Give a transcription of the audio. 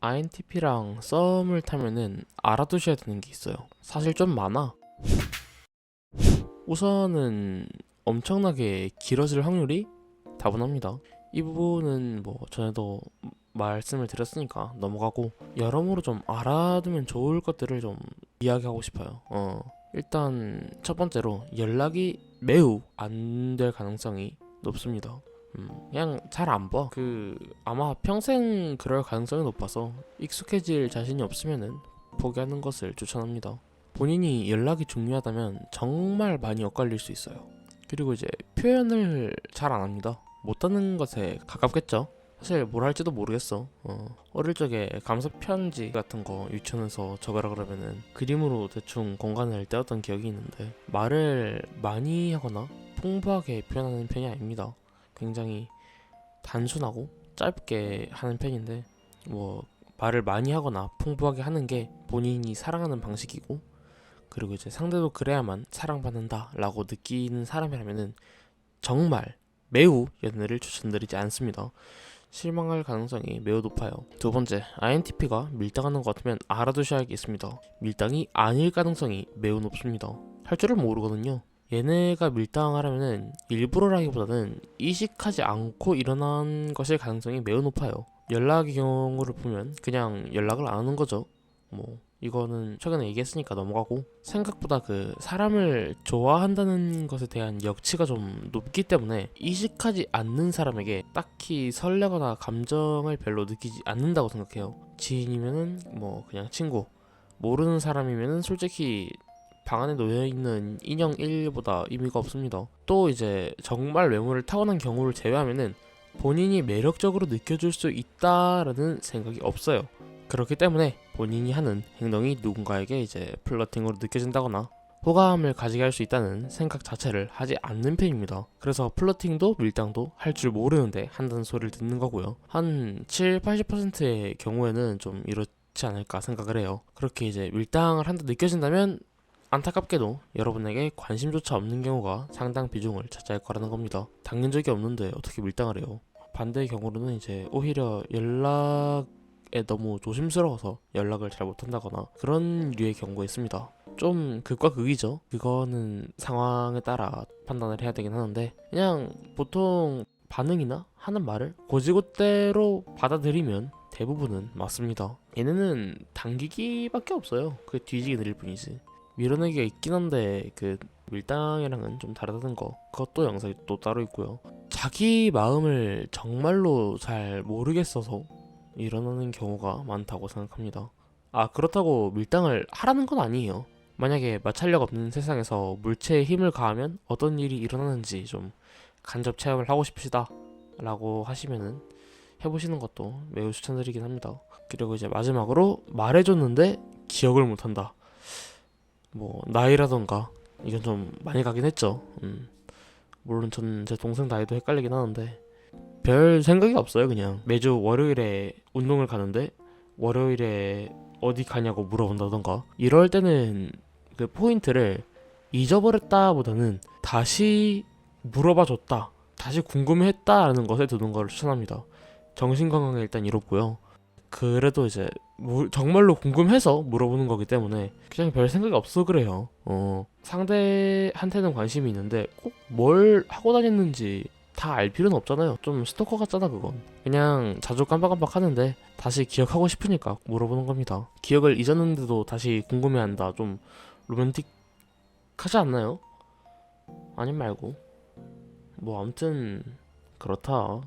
INTP랑 썸을 타면은 알아두셔야 되는 게 있어요. 사실 좀 많아. 우선은 엄청나게 길어질 확률이 다분합니다. 이 부분은 뭐 전에도 말씀을 드렸으니까 넘어가고 여러모로 좀 알아두면 좋을 것들을 좀 이야기하고 싶어요. 어, 일단 첫 번째로 연락이 매우 안 될 가능성이 높습니다. 음, 그냥 잘 안 봐. 그 아마 평생 그럴 가능성이 높아서 익숙해질 자신이 없으면은 포기하는 것을 추천합니다. 본인이 연락이 중요하다면 정말 많이 엇갈릴 수 있어요. 그리고 이제 표현을 잘 안 합니다. 못하는 것에 가깝겠죠. 사실 뭘 할지도 모르겠어. 어, 어릴 적에 감사 편지 같은 거 유치원에서 적으라 그러면은 그림으로 대충 공간을 떼었던 기억이 있는데 말을 많이 하거나 풍부하게 표현하는 편이 아닙니다. 굉장히 단순하고 짧게 하는 편인데 뭐 말을 많이 하거나 풍부하게 하는 게 본인이 사랑하는 방식이고 그리고 이제 상대도 그래야만 사랑받는다라고 느끼는 사람이라면은 정말 매우 연애를 추천드리지 않습니다. 실망할 가능성이 매우 높아요. 두 번째, INTP가 밀당하는 것 같으면 알아두셔야 겠습니다. 밀당이 아닐 가능성이 매우 높습니다. 할 줄을 모르거든요. 얘네가 밀당하려면은 일부러라기보다는 이식하지 않고 일어난 것일 가능성이 매우 높아요. 연락의 경우를 보면 그냥 연락을 안 하는 거죠. 뭐 이거는 최근에 얘기했으니까 넘어가고 생각보다 그 사람을 좋아한다는 것에 대한 역치가 좀 높기 때문에 이식하지 않는 사람에게 딱히 설레거나 감정을 별로 느끼지 않는다고 생각해요. 지인이면은 뭐 그냥 친구, 모르는 사람이면은 솔직히 방 안에 놓여 있는 인형 1보다 의미가 없습니다. 또 이제 정말 외모를 타고난 경우를 제외하면은 본인이 매력적으로 느껴질 수 있다라는 생각이 없어요. 그렇기 때문에 본인이 하는 행동이 누군가에게 이제 플러팅으로 느껴진다거나 호감을 가지게 할 수 있다는 생각 자체를 하지 않는 편입니다. 그래서 플러팅도 밀당도 할 줄 모르는데 한다는 소리를 듣는 거고요. 한 7, 80%의 경우에는 좀 이렇지 않을까 생각을 해요. 그렇게 이제 밀당을 한다 느껴진다면 안타깝게도 여러분에게 관심조차 없는 경우가 상당 비중을 차지할 거라는 겁니다. 당연 적이 없는데 어떻게 밀당을 해요? 반대의 경우로는 이제 오히려 연락에 너무 조심스러워서 연락을 잘 못한다거나 그런 류의 경우가 있습니다. 좀 극과 극이죠. 그거는 상황에 따라 판단을 해야 되긴 하는데 그냥 보통 반응이나 하는 말을 고지고대로 받아들이면 대부분은 맞습니다. 얘네는 당기기밖에 없어요. 그게 뒤지게 느릴 뿐이지. 밀어내기가 있긴 한데 그 밀당이랑은 좀 다르다는 거. 그것도 영상이 또 따로 있고요. 자기 마음을 정말로 잘 모르겠어서 일어나는 경우가 많다고 생각합니다. 아 그렇다고 밀당을 하라는 건 아니에요. 만약에 마찰력 없는 세상에서 물체에 힘을 가하면 어떤 일이 일어나는지 좀 간접 체험을 하고 싶으시다 라고 하시면은 해보시는 것도 매우 추천드리긴 합니다. 그리고 이제 마지막으로 말해줬는데 기억을 못한다 뭐 나이라던가 이건 좀 많이 가긴 했죠. 음. 물론 저는 제 동생 나이도 헷갈리긴 하는데 별 생각이 없어요. 그냥 매주 월요일에 운동을 가는데 월요일에 어디 가냐고 물어본다던가 이럴 때는 그 포인트를 잊어버렸다 보다는 다시 물어봐 줬다, 다시 궁금해했다라는 것에 두는 걸 추천합니다. 정신 건강에 일단 이롭고요. 그래도 이제 물- 정말로 궁금해서 물어보는 거기 때문에 그냥 별 생각이 없어 그래요. 어, 상대한테는 관심이 있는데 꼭 뭘 하고 다녔는지 다 알 필요는 없잖아요. 좀 스토커 같잖아 그건. 그냥 자주 깜빡깜빡 하는데 다시 기억하고 싶으니까 물어보는 겁니다. 기억을 잊었는데도 다시 궁금해한다. 좀 로맨틱하지 않나요? 아님 말고. 뭐 아무튼 그렇다.